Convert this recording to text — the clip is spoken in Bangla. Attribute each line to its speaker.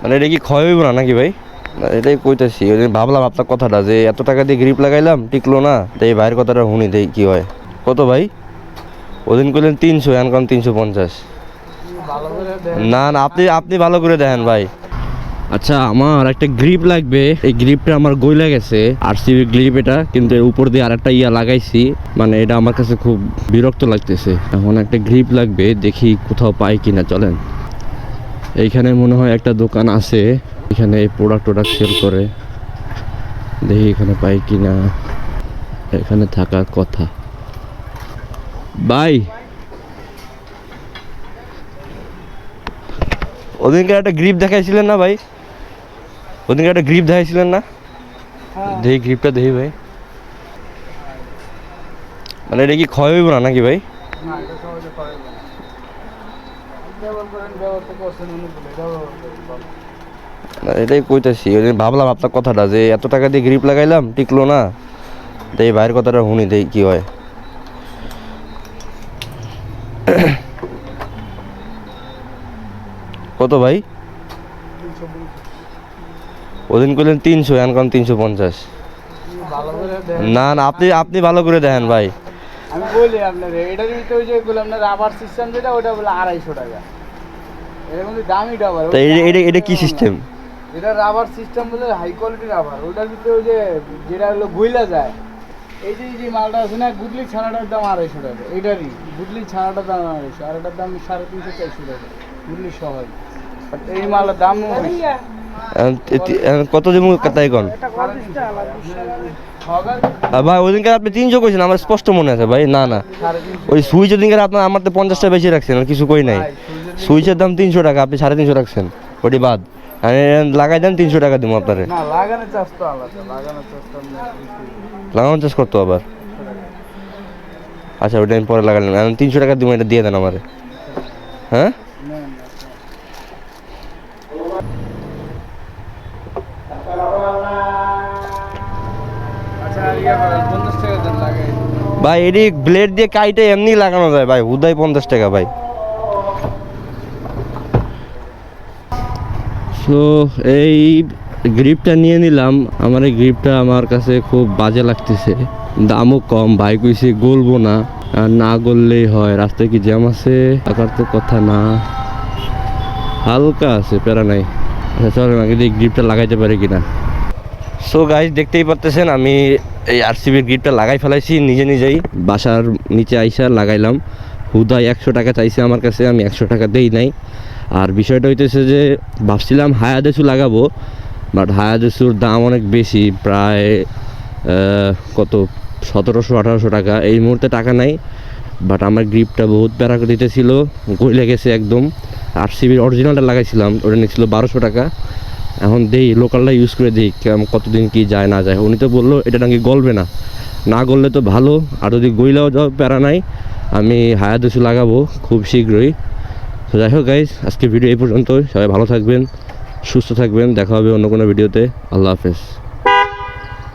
Speaker 1: মানে এটা কি ক্ষয় হইব না নাকি ভাই? এটাই কইতেছি ওই দিন ভাবলাম আপনার কথাটা যে এত টাকা দিয়ে গ্রিপ লাগাইলাম টিকলো না তো এই ভাইয়ের কথাটা শুনি দেই কি হয়। কত ভাই? ওদিন করলেন তিনশো এখন তিনশো পঞ্চাশ। না না আপনি আপনি ভালো করে দেখেন ভাই। আচ্ছা আমার একটা গ্রিপ লাগবে। এই গ্রিপটা আমার গইলা গেছে আর সিবি গ্রিপ এটা কিন্তু এর উপর দিয়ে আরেকটা ইয়া লাগাইছি। মানে এটা আমার কাছে খুব বিরক্ত লাগতেছে। এখন একটা গ্রিপ লাগবে দেখি কোথাও পাই কিনা চলেন। এইখানে মনে হয় একটা দোকান আছে। এখানে এই প্রোডাক্ট টোডাক্ট সেল করে। দেখি এখানে পাই কিনা। এখানে থাকার কথা। বাই। ওদিনকে একটা গ্রিপ দেখাইছিলেন না ভাই? ওদিনকে একটা গ্রিপ দেখাইছিলেন না? দেখি গ্রিপটা দেখি ভাই। মানে এটা কি ক্ষয় হইব না নাকি ভাই? না, এটাই কইতেছি, ওই ভাবলাম আপনার কথাটা যে এত টাকা দিয়ে গ্রিপ লাগাইলাম, টিকলো না। তো এই ভাইয়ের কথাটা শুনি দেই কি হয়। কত ভাই? ওদিন করলেন তিনশো, এখন তিনশো পঞ্চাশ। না না, আপনি আপনি ভালো করে দেখেন ভাই।
Speaker 2: আমি বলি আপনার এটার ভিতরে ওই যে বললাম না রাবার সিস্টেম যেটা ওটা বলে আড়াইশো টাকা। এর মধ্যে দামি ডাবার
Speaker 1: তা এটা এটা এটা কি সিস্টেম
Speaker 2: এটা রাবার সিস্টেম বলে হাই কোয়ালিটি রাবার ওটার ভিতরে ওই যে যেটা হলো গুইলা যায় এই যে যে মালটা আছে না গুডলি ছানাটার দাম আড়াইশো টাকা। এটারই গুডলি ছানাটার দাম আড়াইশো আর এটার দাম সাড়ে তিনশো চারশো টাকা গুডলি সহ। But এই মালটার দাম
Speaker 1: কত দিব তাই কন ভাই ওদিনকে আপনি তিনশো কইছেন আমার স্পষ্ট মনে আছে ভাই না না। ওই সুইচ ওদিনকে আপনার আমার তো পঞ্চাশটা বেশি রাখছেন আর কিছু কই নাই। সুইচের দাম তিনশো টাকা আপনি সাড়ে তিনশো রাখছেন ওটি বাদ। আমি লাগাই দেন তিনশো টাকা দিব আপনারে।
Speaker 2: লাগানোর চাষ
Speaker 1: করতো আবার। আচ্ছা ওটা আমি পরে লাগালাম তিনশো টাকা দিব এটা দিয়ে দেন আমারে। হ্যাঁ? ভাই এটি ব্লেড দিয়ে কাইটে এমনি লাগানো যায় ভাই হুদাই পঞ্চাশ টাকা ভাই। সো এই গ্রিপটা নিয়ে নিলাম। আমার এই গ্রিপটা আমার কাছে খুব বাজে লাগতেছে। দামও কম। ভাই কইছে গলবো না। আর না গললেই হয়। রাস্তায় কি জ্যাম আছে? টাকার তো কথা না। হালকা আছে প্যারা নাই। আচ্ছা চলেন আগে এই গ্রিপটা লাগাইতে পারে কিনা? সো গাইজ দেখতেই পারতেছেন, আমি এই আরসিবির গ্রিপটা লাগাই ফেলাইছি, নিজে নিজেই। বাসার নিচে আইসা লাগাইলাম। হুদাই একশো টাকা চাইছে আমার কাছে, আমি একশো টাকা দেই নাই। আর বিষয়টা হইতেছে যে, ভাবছিলাম হায়াদেসু লাগাবো বাট হায়াদেসুর দাম অনেক বেশি, প্রায় কত, সতেরোশো, আঠারোশো টাকা। এই মুহূর্তে টাকা নাই বাট আমার গ্রিপটা বহুত প্যারা দিতেছিল গইলে গেছে একদম। আরসিবির অরিজিনালটা লাগাইছিলাম, ওটা নিচ্ছিল বারোশো টাকা। এখন দেই লোকালটা ইউজ করে দিই কেমন কতদিন কি যায়, না যায়। উনি তো বলল, এটা নাকি গলবে না। না গললে তো ভালো, আর যদি গইলাও যাও, প্যারা নাই। আমি হায়াদুসু লাগাবো, খুব শীঘ্রই। তো যাই হোক গাইজ আজকে ভিডিও এই পর্যন্ত সবাই ভালো থাকবেন, সুস্থ থাকবেন। দেখা হবে অন্য কোনো ভিডিওতে আল্লাহ হাফেজ।